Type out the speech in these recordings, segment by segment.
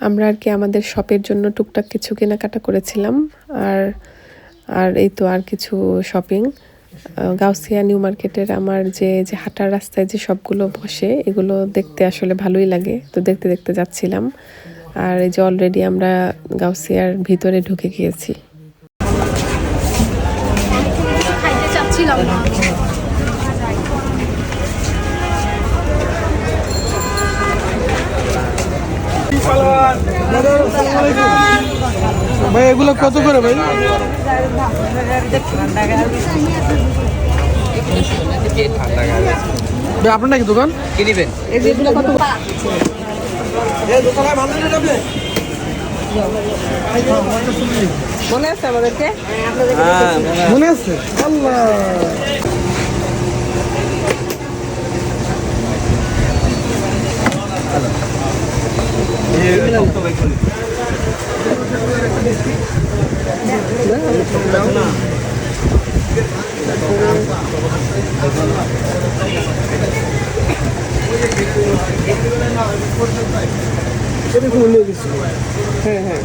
আমরা আর কি আমাদের শপের জন্য টুকটাক কিছু কেনাকাটা করেছিলাম আর আর এই তো আর কিছু শপিং গাউসিয়া নিউ মার্কেটের আমার যে যে হাঁটার রাস্তায় যে সবগুলো বসে, এগুলো দেখতে আসলে ভালোই লাগে। তো দেখতে দেখতে যাচ্ছিলাম। আর এই যে অলরেডি আমরা গাউসিয়ার ভিতরে ঢুকে গিয়েছি। ভাই এগুলো কত করে ভাই? আপনার নাকি দোকান? কত মনে আছে আমাদেরকে? মনে আছে? আল্লাহ। গেছি হ্যাঁ? হ্যাঁ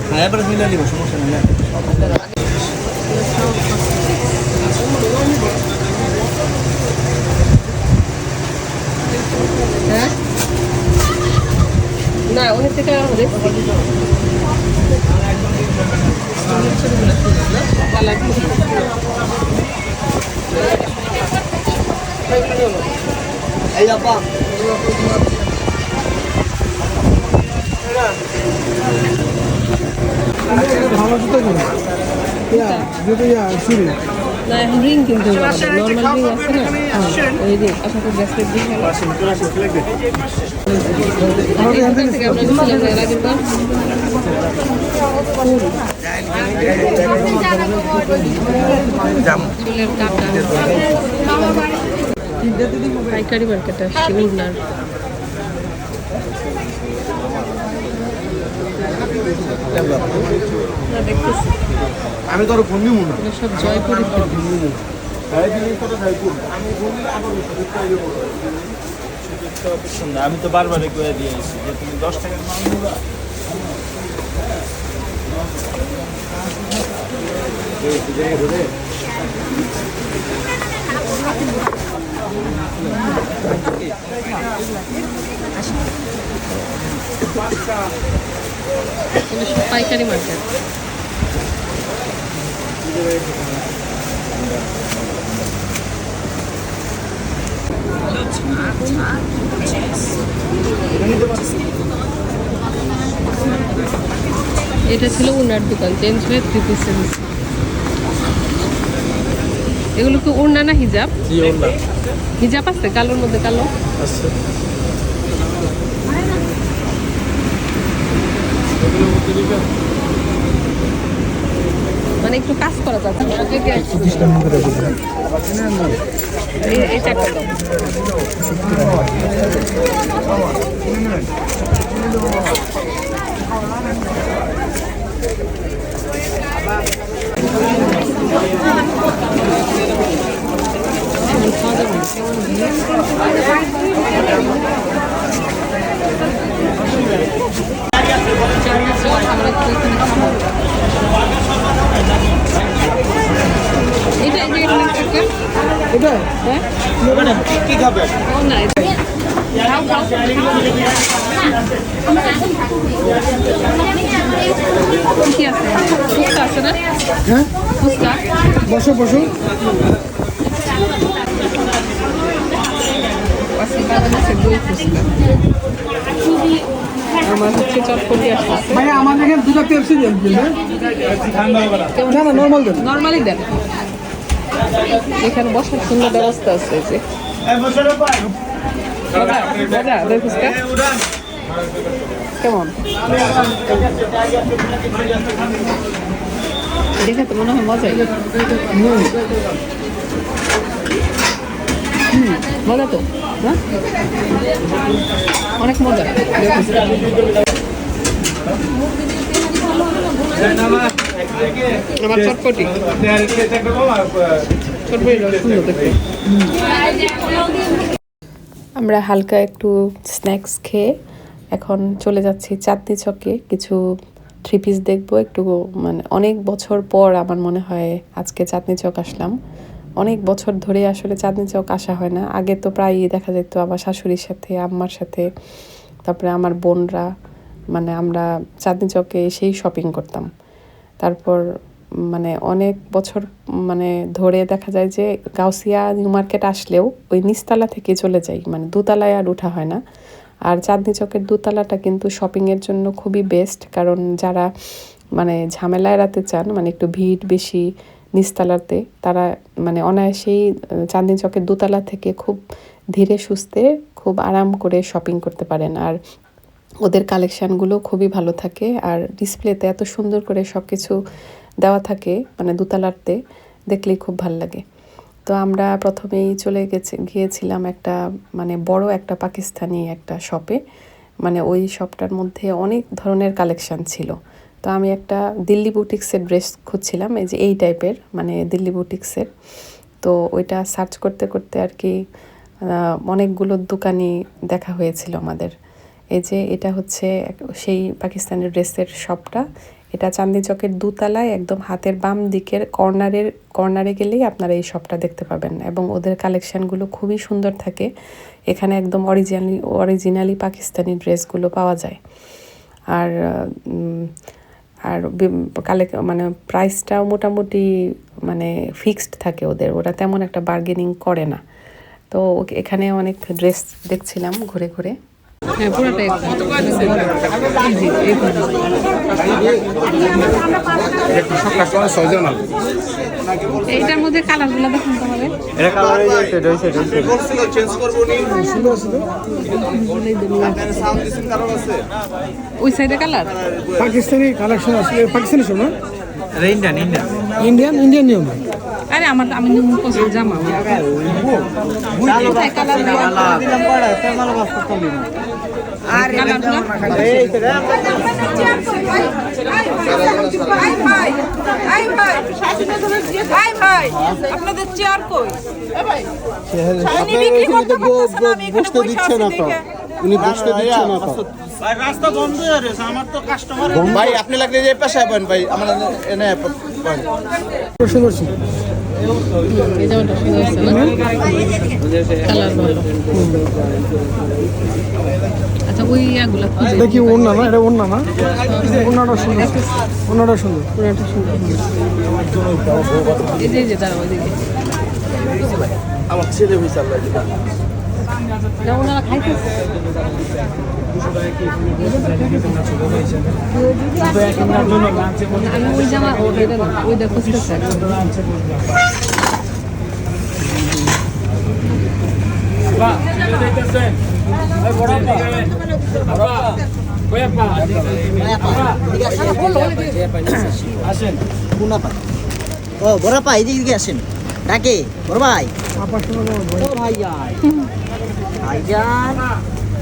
হ্যাঁ না ওখান থেকে আমাদের ভালো জুতো কিনে জুতো ইয়া চুরি না এখন রিং কিন্তু নর্মাল রিং আছে না ওই রিং আপনাকে ব্রেসলেট দিয়ে গেল আমাদের এখান থেকে আমরা পাইকারি মার্কেট আসছে উড়নার না, আমি তো আরও ফোন দিব না। সব জয়পুরি সুন্দর। আমি তো বারবার করে দিয়েছি যে তুমি দশ টাকার মাল নিবা এগুলো সব পাইকারি মার্কেট এটা ছিল উনার দোকান চেঞ্জ হয়ে থ্রি পিসে এগুলো কি উড়না না হিজাব? হিজাব আছে? কালোর মধ্যে কালো? মানে একটু কাজ করা যাচ্ছে এই চারটা দাও। খাওয়া যাবে না। আমরা তো এখানে খাব। এটা যে এখানে থাকে এটা হ্যাঁ কি কি খাবে ও না এটা খাও, খাও। কি আছে ফুচকা আছে না হ্যাঁ ফুচকা বসো বসো আছে বাবা আছে দই ফুচকা আমার হচ্ছে ভাই আমাদের এখানে দুটো পেপসি দেন হ্যাঁ? না না নর্মাল দেন। নর্মালি দেন। এখানে বসার সুন্দর ব্যবস্থা আছে যে। কেমন? দেখে তো মনে হয় মজা তো অনেক মজা। আমার চটপটি। চটপটিটা সুন্দর দেখতে। আমরা হালকা একটু স্ন্যাক্স খেয়ে এখন চলে যাচ্ছি চাঁদনি চকে কিছু থ্রি পিস দেখব একটু মানে অনেক বছর পর আমার মনে হয় আজকে চাঁদনি চক আসলাম। অনেক বছর ধরে আসলে চাঁদনি চক আসা হয় না। আগে তো প্রায়ই দেখা যেত আমার শাশুড়ির সাথে, আম্মার সাথে, তারপরে আমার বোনরা মানে আমরা চাঁদনি চকে এসেই শপিং করতাম। তারপর মানে অনেক বছর মানে ধরে দেখা যায় যে গাউসিয়া নিউ মার্কেট আসলেও ওই নিচতলা থেকে চলে যাই মানে দোতলায় আর উঠা হয় না। আর চাঁদনি চকের দোতলাটা কিন্তু শপিংয়ের জন্য খুবই বেস্ট কারণ যারা মানে ঝামেলা এড়াতে চান মানে একটু ভিড় বেশি নিচতলাতে তারা মানে অনায়াসেই চাঁদনি চকের দোতলা থেকে খুব ধীরে সুস্থে খুব আরাম করে শপিং করতে পারেন। আর ওদের কালেকশানগুলো খুবই ভালো থাকে, আর ডিসপ্লেতে এত সুন্দর করে সব কিছু দেওয়া থাকে মানে দোতলাতে, দেখলেই খুব ভালো লাগে। তো আমরা প্রথমেই চলে গেছে, গিয়েছিলাম একটা মানে বড় একটা পাকিস্তানি একটা শপে মানে ওই শপটার মধ্যে অনেক ধরনের কালেকশান ছিল। তো আমি একটা দিল্লি বুটিক্সের ড্রেস খুঁজছিলাম, এই যে এই টাইপের মানে দিল্লি বুটিক্সের তো ওইটা সার্চ করতে করতে আর কি অনেকগুলো দোকানই দেখা হয়েছিল আমাদের। এই যে এটা হচ্ছে সেই পাকিস্তানের ড্রেসের শপটা এটা চান্দি চকের দুতলায় একদম হাতের বাম দিকের কর্নারের, কর্নারে গেলেই আপনারা এই শপটা দেখতে পাবেন এবং ওদের কালেকশানগুলো খুবই সুন্দর থাকে। এখানে একদম অরিজিনালি অরিজিনালি পাকিস্তানি ড্রেসগুলো পাওয়া যায়। আর আর কালে মানে প্রাইসটাও মোটামুটি মানে ফিক্সড থাকে ওদের। ওরা তেমন একটা বার্গেনিং করে না। তো এখানে অনেক ড্রেস দেখছিলাম ঘুরে ঘুরে। হ্যাঁ পুরোটাই। এইটার মধ্যে দেখুন এটা কালার যাচ্ছে রয়েছে রয়েছে সুন্দর আছে তো ওই সাইডে কালার? পাকিস্তানি কালেকশন আসলে পাকিস্তানি শো না এটা ইন্ডিয়ান ইন্ডিয়ান নিয়ম আরে আমার আমি পছন্দ জামা আপনাদের চেয়ার কই? শাইনি বিক্রি করতে পারতেছে না, দেখে। উনি বসতে দিচ্ছে না তো। ভাই রাস্তা বন্ধ হয়ে রয়েছে আমার তো কাস্টমার ভাই আপনি লাগলে যে পেশা পাবেন ভাই আমার এনে সুন্দর আচ্ছা দেখি ওড়না না? এটা ওড়না না? ওড়নাটা সুন্দর। ওড়নাটা সুন্দর। আমার ছেলে হয়েছে আল্লাহ না ওনারা খাইতেছে আমি ওই জামা ওইটা না ও বড় ভাই এদিকে আসেন। ডাকে বড় ভাই? ভাইজান।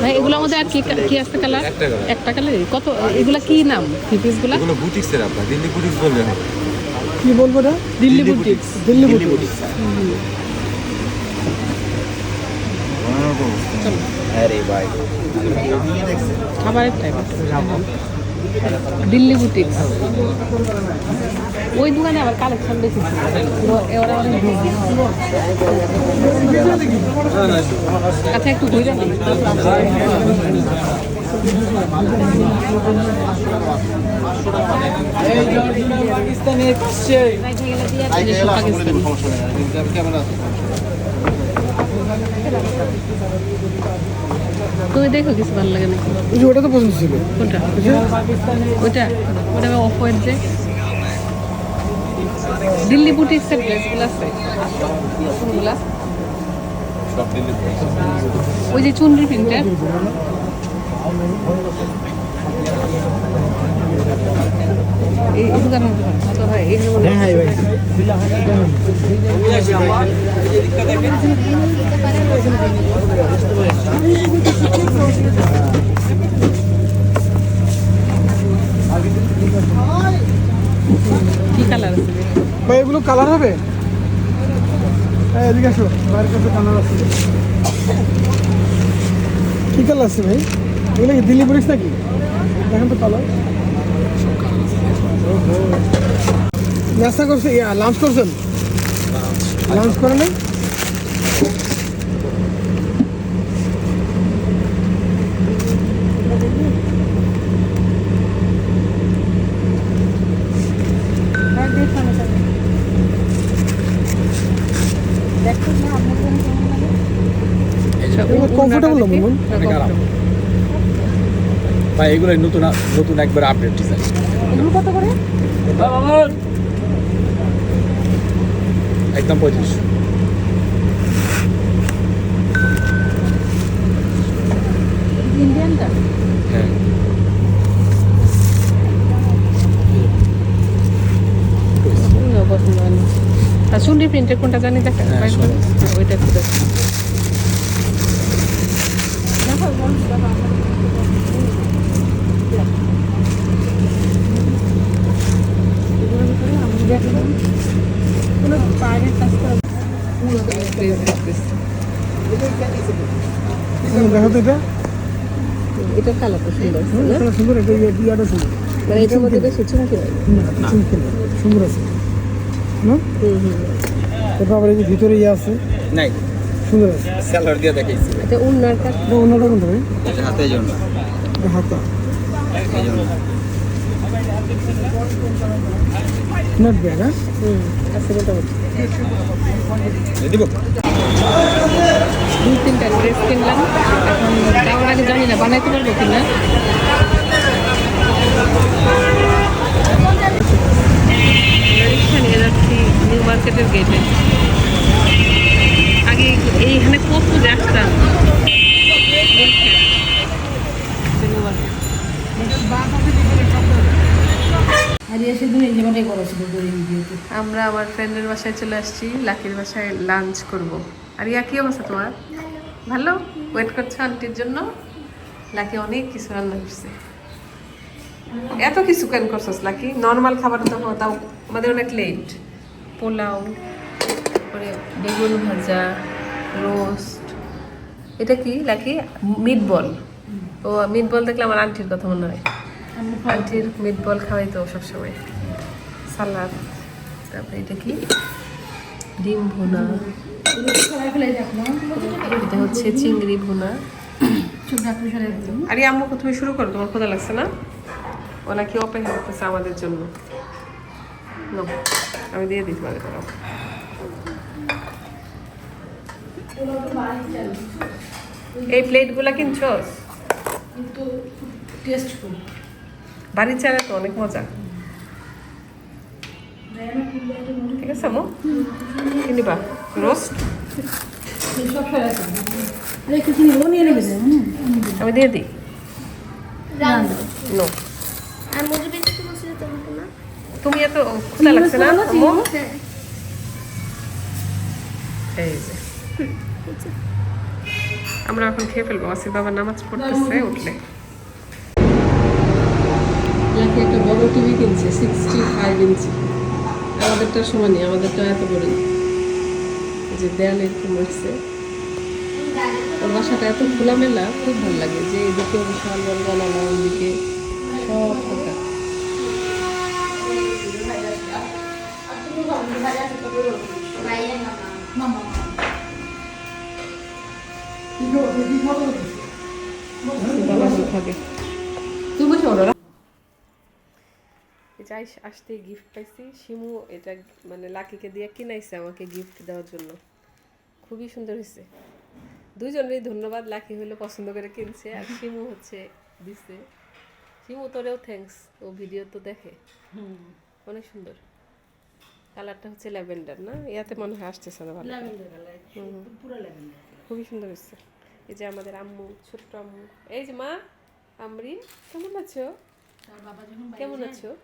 ভাই এগুলোর মধ্যে আর কি কি আছে কালার একটা কালার কত এগুলো কি নাম? থ্রি পিসগুলা এগুলো বুটিক্সের আপনার দিল্লি বুটিক্স বলবেন। কি বলব এটা? দিল্লি বুটিক্স দিল্লি বুটিক আরে ভাই। খাবারের টাইপ দিল্লি বুটিক্স ওই দোকানে আবার কালেকশন পুরো- ওরা অনেক আচ্ছা একটু ঘুরে নিই। এই যে সব পাকিস্তানি। তুমি দেখো কিছু ভালো লাগে নাকি? ওটা তো পছন্দ ছিল। কোনটা? ওইটা? ওটা অফ হোয়াইট যে? দিল্লি বুটিক্সের ড্রেসগুলো আছে। কোনগুলা ওই যে চুনরি প্রিন্টের। এই দোকানে ভাই এই হ্যাঁ ভাই। ভাই, এগুলো কালার হবে? হ্যাঁ এদিকে আসো, বাইরের কাছে কালার আছে। কি কালার আছে ভাই? এগুলো কি দিল্লি পুলিশ নাকি? দেখেন তো কালার নাস্তা করছে ইয়া লাঞ্চ করছেন? লাঞ্চ করে নাই? কমফোর্টেবল না মন ভাই এগুলো নতুন নতুন একবার আপডেট ডিজাইন পঁয়ত্রিশ ইন্ডিয়ানটা হ্যাঁ না পছন্দ হয়। আর চুনরি প্রিন্টের কোনটা জানি দেখা হ্যাঁ, হ্যাঁ, ওইটা দেখো। দেখো তো এটা এটা কালারটা সুন্দর? সুন্দর এটা সুন্দর মানে এটার মধ্যে বেশি চুমকি সুন্দর আছে না তারপর আবার এই যে ভিতরে ইয়ে আছে নাই। সুন্দর আছে স্যালার দিয়ে দেখাইছি। এটা উন্নার কাজ কোনটা হাতে জন্য। হাতা। এই জন্য। নট ব্যাড হ্যাঁ দুই তিনটা ড্রেস কিনলাম। এখন যাওয়ার আগে জানি না বানাইতে পারব কিনা? নিয়ে যাচ্ছি নিউ মার্কেটের গেটে আগে এইখানে কত যে আসতাম নিউ মার্কেট আমরা আমার ফ্রেন্ডের বাসায় চলে আসছি, লাকির বাসায় লাঞ্চ করব। আর ইয়া, কি অবস্থা তোমার? ভালো? ওয়েট করছ আন্টির জন্য? লাকি অনেক কিছু রান্না করছে। এত কিছু কেন করছস লাকি? নর্মাল খাবার তো তাও আমাদের অনেক লেট পোলাও, তারপরে বেগুন ভাজা রোস্ট এটা কি, লাকি? মিট বল ও মিট বল দেখলে আমার আন্টির কথা মনে হয়। আন্টির মিট বল খাওয়াই তো সবসময়। সালাদ তারপরে এটা কি? ডিম ভুনা। এটা হচ্ছে চিংড়ি ভুনা। আরে আম্মু তুমি শুরু করো তোমার ক্ষুধা লাগছে না? ও নাকি অপেক্ষা করতেছে আমাদের জন্য। নাও, আমি দিয়ে দিই তোমাদের করো এই প্লেটগুলা কিনছস? বাড়ির চারা তো অনেক মজা। ঠিক আছে আমু কিনিবা রোস্ট? আমি দিয়ে দিই। নো তুমি এত ক্ষুধা লাগছে না এই যে। আমরা এখন খেয়ে ফেলব। আসিফ বাবা নামাজ পড়তেছে উঠলে। বড় টিভি কিনছে সিক্সটি ফাইভ ইঞ্চি আমাদেরটা সমানই আমাদেরটা এত বড়। যে দেয়ালে একটু মারছে ওর বাসাটা এত খোলামেলা খুব ভালো লাগে। যে এদিকে বিশাল বড় জানালা ওইদিকে সব ফাঁকা বাবা থাকে তুই বসে ওরা আইস- আসতে গিফট পাইছি। শিমু এটা মানে লাকিকে দিয়ে কিনাইছে আমাকে গিফট দেওয়ার জন্য। খুবই সুন্দর হয়েছে দুইজনেরই ধন্যবাদ লাকি হইল পছন্দ করে কিনছে আর শিমু হচ্ছে দিছে। শিমু তোরেও থ্যাঙ্কস ও ভিডিও তো দেখে। অনেক সুন্দর। কালারটা হচ্ছে ল্যাভেন্ডার না? ইয়াতে মনে হয় আসতেছে না ভালো। খুবই সুন্দর হয়েছে এই যে আমাদের আম্মু ছোট্ট আম্মু। এই যে মা আমরিন কেমন আছো? কেমন আছো?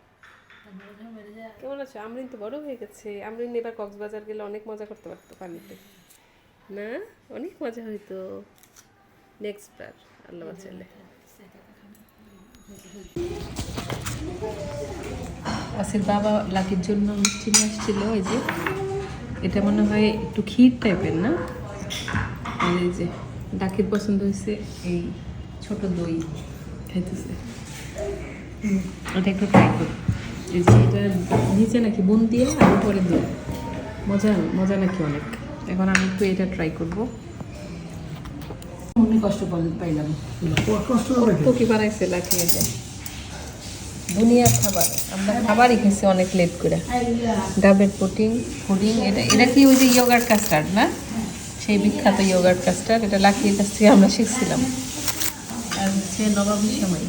কেমন আছো? আমরিন তো বড় হয়ে গেছে। আমরিন এবার কক্সবাজার গেলে অনেক মজা করতে পারতো পানিতে। না? অনেক মজা হইতো। নেক্সট বার, আল্লাহ বাঁচালে। আসির বাবা লাকির জন্য মিষ্টি নিয়ে আসছিল, এই যে। এটা মনে হয় একটু ক্ষীর টাইপের না? এই যে, ডাকির পছন্দ হয়েছে এই ছোট দই খাইতেছে। ওটা একটু ট্রাই করি। এটা নিচে নাকি বোন দিয়ে আর উপরে দিয়ে। মজা মজা নাকি অনেক। এখন আমি একটু এটা ট্রাই করব। অনেক কষ্ট তো কি? বানাইছে এটা দুনিয়ার খাবার। আমরা খাবারই খেয়েছি অনেক লেট করে। ডাবের পুডিং এটা এটা কি ওই যে ইয়োগার্ট কাস্টার্ড না? সেই বিখ্যাত ইয়োগার্ট কাস্টার্ড এটা লাকির কাছ থেকে আমরা শিখছিলাম। আর হচ্ছে নবাবী সময়।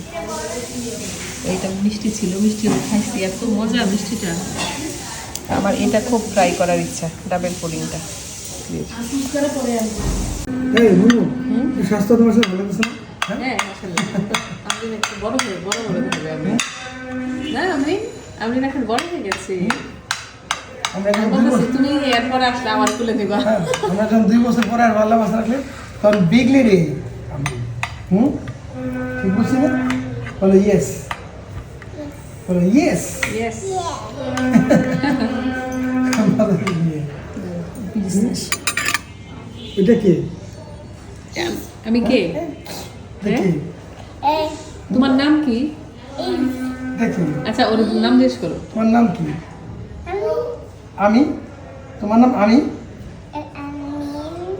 এইটা মিষ্টি ছিল মিষ্টি খাইছি এত মজা মিষ্টিটা। আমার এটা খুব ট্রাই করার ইচ্ছা ডাবের পুডিংটা স্বাস্থ্য তোমার সাথে ভালো না? হ্যাঁ? আমি একটু বড় হয়ে বড় বড় হবে আমি। না আমি আমি এখন বড় হয়ে গেছি। তুমি এরপরে আসলে আমার তুলে হ্যাঁ, আমরা যখন দুই বছর পরে আর ভালো বাসা রাখলে তখন বিগলি রে হুম? ঠিক বলছি না বলো ইয়েস বলো ইয়েস ইয়েস এটা কে আমি কে তোমার নাম কি আচ্ছা ওর নাম জিজ্ঞেস করো তোমার নাম কি আমি আমি তোমার নাম আমি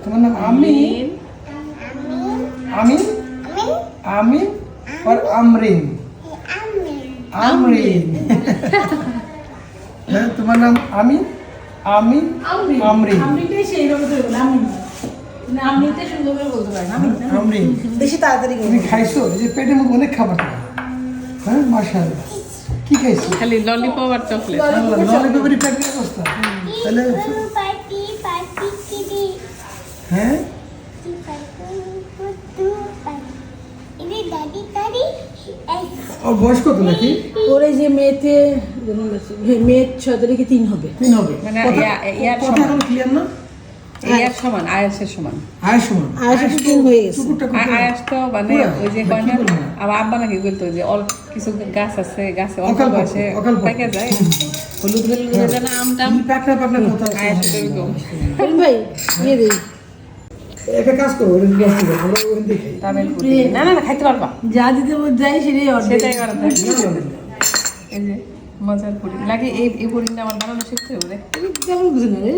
তোমার নাম আমি আমি আমি আর আমরিন আমরিন হ্যাঁ তোমার নাম আমি আমি আমরিন। আমনিটাই সেইভাবে তো বলে আমি না আমনিটাই সুন্দর করে বলতে পারেন আমি আমরিন। বেশি তাড়াতাড়ি তুমি খাইছো? যে পেটের মধ্যে অনেক খাবার হ্যাঁ মাশাআল্লাহ। কি খাইছো? খালি ললিপপ আর চকলেট ললিপপের প্যাকেট অবস্থা। তাহলে পার্টি পার্টি কিডি হ্যাঁ? ওর বয়স কত নাকি? ওর এই যে মেয়েতে যেমন আছে, মেয়ে ছয় তারিখে তিন হবে। তিন হবে। মানে কথা- ইয়া- ইয়ার সমান। এখন ক্লিয়ার না? এর সমান আয়াসের সমান। আয় সমান। তিন হয়ে গেছে? আয়াস তো মানে ওই যে না, কয় না? আমার আব্বা নাকি বলতো যে অল্প কিছু গাছ আছে গাছে অল্প বয়সে পেকে যায়। হলুদ হলুদ হয়ে। যায় না আম টাম। কি পাকনা পাকনা কথা আয়াস ভাই দিয়ে দিই একটা কাজ করো ওটা গ্লাস নিবে আমরা ওখান থেকে খাই। না না না খাইতে পারবা। যা দিতে যাই সেটাই করা। এই যে মজার পুডিং লাগে এই এই পুডিংটা আমার বানানো শিখতে হবে কেমন বুঝে না রে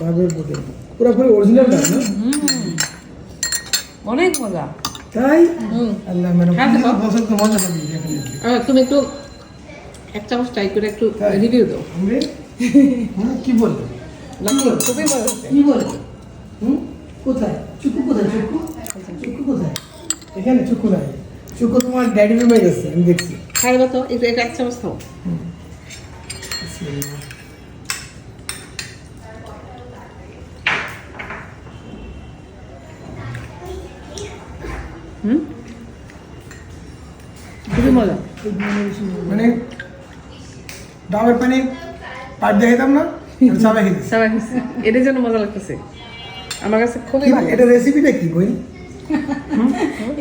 ডাবের ডাবের পুরোপুরি অরিজিনাল ডাব না? অনেক মজা। তাই? হুম। আল্লাহ ম্যাডাম মজা হবে তুমি একটু এক চামচ ট্রাই করে একটু রিভিউ দাও। কি বলবে নাকি খুবই হচ্ছে কি বলে? হুম? কোথায়? চুকু কোথায়? চুকু? চুকু কোথায়? এখানে চুকু নাই। চুকু তোমার ড্যাডি রুমে গেছে আমি দেখছি। খাইবা তো একটু এটা এক চামচ খাও হুম? খুবই মজা মানে ডাবের পানি পাট দেখাইতাম না? এটার জন্য মজা লাগতেছে। আমার কাছে খুবই ভালো এটা রেসিপিটা কি বই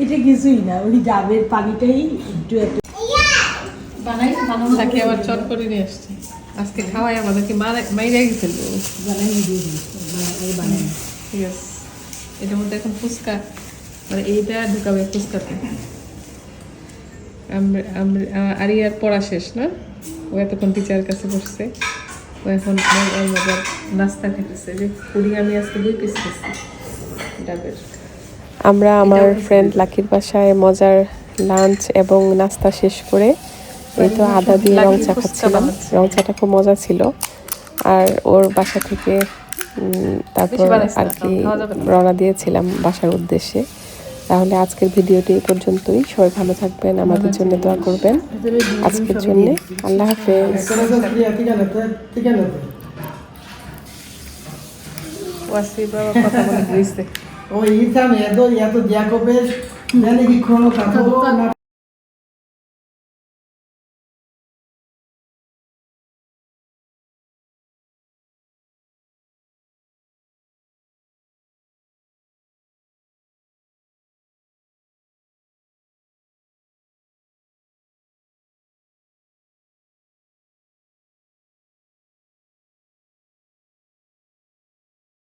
এটা কিছুই না ওই ডাবের পানিটাই একটু একটু। বানাই বানানো তাকে আবার চট করে নিয়ে আসছে। আজকে খাওয়াই আমাদেরকে মাইরে গেছিল। বানাই দিয়ে বানাই ঠিক আছে এটার মধ্যে এখন ফুচকা। মানে এইটা ঢুকাবে ফুচকাতে। আর ইয়ার পড়া শেষ না? ও এতক্ষণ টিচারের কাছে বসছে। ও এখন মজার নাস্তা খেতেছে। যে পুরি আমি আজকে দুই পিস খেয়েছি। ডাবের। আমরা আমার ফ্রেন্ড লাকির বাসায় মজার লাঞ্চ এবং নাস্তা শেষ করে এই তো আদা দিয়ে রং চা খাচ্ছিলাম। রং চাটা খুব মজা ছিল। আর ওর বাসা থেকে তারপর আর কি। রওনা দিয়েছিলাম বাসার উদ্দেশ্যে। তাহলে আজকের ভিডিওটি এই পর্যন্তই। সবাই ভালো থাকবেন, আমাদের জন্য দোয়া করবেন। আজকের জন্য আল্লাহ হাফেজ।